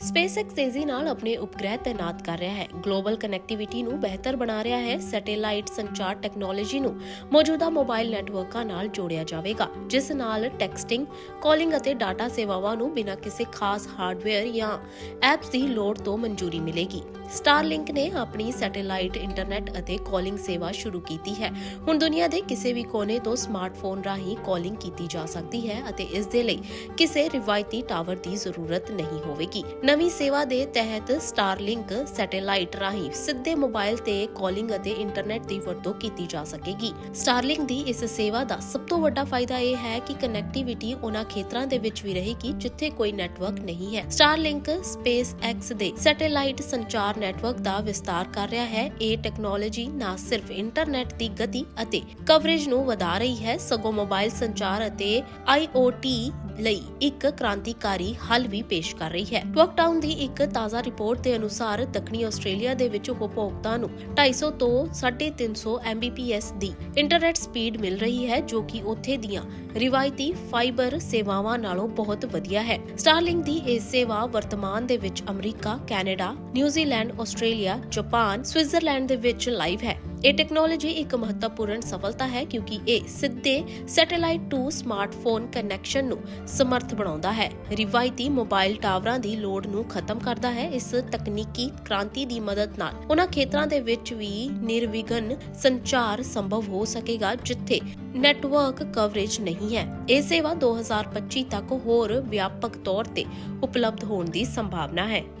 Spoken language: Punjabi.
SpaceX ਤੇਜ਼ੀ ਨਾਲ ਆਪਣੇ ਉਪਗ੍ਰਹਿ ਤਾਇਨਾਤ ਕਰ ਰਿਹਾ ਹੈ। ਗਲੋਬਲ ਕਨੈਕਟੀਵਿਟੀ ਨੂੰ ਬਿਹਤਰ ਬਣਾ ਰਿਹਾ ਹੈ। ਸੈਟੇਲਾਈਟ ਸੰਚਾਰ ਟੈਕਨੋਲੋਜੀ ਨੂੰ ਮੌਜੂਦਾ ਮੋਬਾਈਲ ਨੈਟਵਰਕਾਂ ਨਾਲ ਜੋੜਿਆ ਜਾਵੇਗਾ, ਜਿਸ ਨਾਲ ਟੈਕਸਟਿੰਗ ਕਾਲਿੰਗ ਅਤੇ ਡਾਟਾ ਸੇਵਾਵਾਂ ਨੂੰ ਬਿਨਾਂ ਕਿਸੇ ਖਾਸ ਹਾਰਡਵੇਅਰ ਜਾਂ ਐਪਸ ਦੀ ਲੋੜ ਤੋਂ ਮਨਜ਼ੂਰੀ ਮਿਲੇਗੀ। ਸਟਾਰਲਿੰਕ ਨੇ ਆਪਣੀ ਸੈਟੇਲਾਈਟ ਇੰਟਰਨੈਟ ਅਤੇ ਕਾਲਿੰਗ ਸੇਵਾ ਸ਼ੁਰੂ ਕੀਤੀ ਹੈ। ਹੁਣ ਦੁਨੀਆ ਦੇ ਕਿਸੇ ਵੀ ਕੋਨੇ ਤੋਂ ਸਮਾਰਟਫੋਨ ਰਾਹੀਂ ਕਾਲਿੰਗ ਕੀਤੀ ਜਾ ਸਕਦੀ ਹੈ ਅਤੇ ਇਸ ਦੇ ਲਈ ਕਿਸੇ ਰਿਵਾਇਤੀ ਟਾਵਰ ਦੀ ਜ਼ਰੂਰਤ ਨਹੀਂ ਹੋਵੇਗੀ। ਨਵੀਂ ਸੇਵਾ ਦੇ ਤਹਿਤ ਸਟਾਰਲਿੰਕ ਸੈਟੇਲਾਈਟ ਰਾਹੀਂ ਸਿੱਧੇ ਮੋਬਾਈਲ ਤੇ ਕਾਲਿੰਗ ਅਤੇ ਇੰਟਰਨੈਟ ਦੀ ਵਰਤੋਂ ਕੀਤੀ ਜਾ ਸਕੇਗੀ। ਸਟਾਰਲਿੰਕ ਦੀ ਇਸ ਸੇਵਾ ਦਾ ਸਭ ਤੋਂ ਵੱਡਾ ਫਾਇਦਾ ਇਹ ਹੈ ਕਿ ਕਨੈਕਟੀਵਿਟੀ ਉਹਨਾਂ ਖੇਤਰਾਂ ਦੇ ਵਿੱਚ ਵੀ ਰਹੇਗੀ ਜਿੱਥੇ ਕੋਈ ਨੈਟਵਰਕ ਨਹੀਂ ਹੈ। ਸਟਾਰਲਿੰਕ ਸਪੇਸ ਐਕਸ ਦੇ ਸੈਟੇਲਾਈਟ ਸੰਚਾਰ ਨੈਟਵਰਕ ਦਾ ਵਿਸਤਾਰ ਕਰ ਰਿਹਾ ਹੈ। ਇਹ ਟੈਕਨੋਲੋਜੀ ਨਾ ਸਿਰਫ ਇੰਟਰਨੈਟ ਦੀ ਗਤੀ ਅਤੇ ਕਵਰੇਜ ਨੂੰ ਵਧਾ ਰਹੀ ਹੈ, ਸਗੋਂ ਮੋਬਾਈਲ ਸੰਚਾਰ ਅਤੇ IoT ਲਈ ਇੱਕ ਕ੍ਰਾਂਤੀਕਾਰੀ ਹੱਲ ਵੀ ਪੇਸ਼ ਕਰ ਰਹੀ ਹੈ। ਟਵਕਟਾਊਨ ਦੀ ਇੱਕ ਤਾਜ਼ਾ ਰਿਪੋਰਟ ਦੇ ਅਨੁਸਾਰ ਦੱਖਣੀ ਆਸਟ੍ਰੇਲੀਆ ਦੇ ਵਿੱਚ ਉਪਭੋਗਤਾ ਨੂੰ 250 ਤੋਂ 350 Mbps ਦੀ ਇੰਟਰਨੈਟ ਸਪੀਡ ਮਿਲ ਰਹੀ ਹੈ, ਜੋ ਕਿ ਉੱਥੇ ਦੀਆਂ ਰਿਵਾਇਤੀ ਫਾਈਬਰ ਸੇਵਾਵਾਂ ਨਾਲੋਂ ਬਹੁਤ ਵਧੀਆ ਹੈ। ਸਟਾਰਲਿੰਗ ਦੀ ਇਹ ਸੇਵਾ ਵਰਤਮਾਨ ਦੇ ਵਿੱਚ America, Canada New Zealand Australia, Japan, Switzerland ਦੇ ਵਿੱਚ ਲਾਈਵ ਹੈ। ਇਹ ਟੈਕਨੋਲੋਜੀ ਇੱਕ ਮਹੱਤਵਪੂਰਨ ਸਫਲਤਾ ਹੈ ਕਿਉਂਕਿ ਇਹ ਸਿੱਧੇ ਸੈਟੇਲਾਈਟ ਟੂ ਸਮਾਰਟਫੋਨ ਕਨੈਕਸ਼ਨ ਨੂੰ ਸਮਰਥ ਬਣਾਉਂਦਾ ਹੈ। ਰਿਵਾਇਤੀ ਮੋਬਾਈਲ ਟਾਵਰਾਂ ਦੀ ਲੋੜ ਨੂੰ ਖਤਮ ਕਰਦਾ ਹੈ। ਇਸ ਤਕਨੀਕੀ ਕ੍ਰਾਂਤੀ ਦੀ ਮਦਦ ਨਾਲ ਉਹਨਾਂ ਖੇਤਰਾਂ ਦੇ ਵਿੱਚ ਵੀ ਨਿਰਵਿਘਨ ਸੰਚਾਰ ਸੰਭਵ ਹੋ ਸਕੇਗਾ, ਜਿੱਥੇ ਨੈਟਵਰਕ ਕਵਰੇਜ ਨਹੀਂ ਹੈ। ਇਹ ਸੇਵਾ 2025 ਤੱਕ ਹੋਰ ਵਿਆਪਕ ਤੌਰ ਤੇ ਉਪਲਬਧ ਹੋਣ ਦੀ ਸੰਭਾਵਨਾ ਹੈ।